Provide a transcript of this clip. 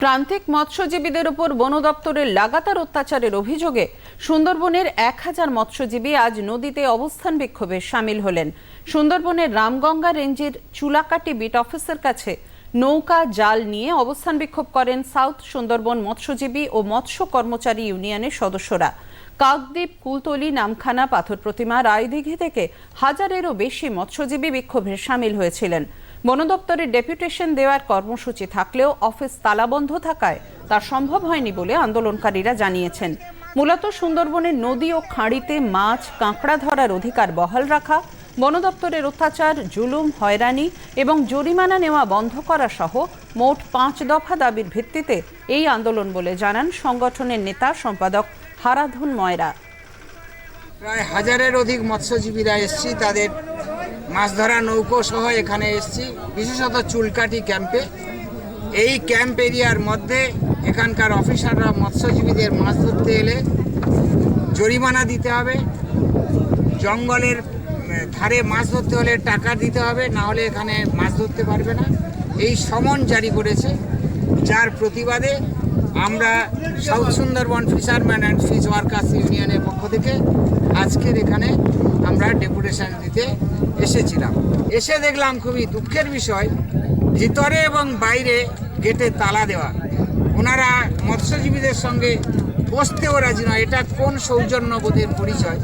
প্রান্তিক মৎস্যজীবীদের উপর বন দপ্তরের লাগাতার অত্যাচারের অভিযোগে সুন্দরবনের এক হাজার মৎস্যজীবী আজ নদীতে অবস্থান বিক্ষোভে সামিল হলেন। সুন্দরবনের রামগঙ্গা রেঞ্জের চুলাকাটি বিট অফিসের কাছে নৌকা, জাল নিয়ে অবস্থান বিক্ষোভ করেন সাউথ সুন্দরবন মৎস্যজীবী ও মৎস্য কর্মচারী ইউনিয়নের সদস্যরা। কাকদ্বীপ, কুলতলি, নামখানা, পাথর প্রতিমা, রায়দিঘি থেকে হাজারেরও বেশি মৎস্যজীবী বিক্ষোভে সামিল হয়েছিলেন। বন দপ্তরের ডেপুটেশন দেওয়ার কর্মসূচি থাকলেও অফিস তালাবন্ধ থাকায় তা সম্ভব হয়নি বলে আন্দোলনকারীরা জানিয়েছেন। মূলত সুন্দরবনের নদী ও খাঁড়িতে মাছ, কাঁকড়া ধরার অধিকার বহাল রাখা বন দপ্তরের অত্যাচার, জুলুম, হয়রানি এবং জরিমানা নেওয়া বন্ধ করা সহ মোট পাঁচ দফা দাবির ভিত্তিতে এই আন্দোলন বলে জানান সংগঠনের নেতা সম্পাদক হারাধুন ময়রা। প্রায় হাজারের অধিক মৎস্যজীবীরা এসছি, তাদের মাছ ধরা নৌকো সহ এখানে এসছি, বিশেষত চুলকাটি ক্যাম্পে। এই ক্যাম্প এরিয়ার মধ্যে এখানকার অফিসাররা মৎস্যজীবীদের মাছ ধরতে এলে জরিমানা দিতে হবে, জঙ্গলের ধারে মাছ ধরতে হলে টাকা দিতে হবে, না হলে এখানে মাছ ধরতে পারবে না। এই সমন জারি করেছে যার প্রতিবাদে আমরা South Sundarban fisherman and fish workers ইউনিয়নের পক্ষ থেকে আজকের এখানে আমরা ডেপুটেশন দিতে এসেছিলাম। এসে দেখলাম খুবই দুঃখের বিষয়, ভিতরে এবং বাইরে গেটে তালা দেওয়া। ওনারা মৎস্যজীবীদের সঙ্গে বসতেও রাজি নয়। এটা কোন সৌজন্যবোধের পরিচয়?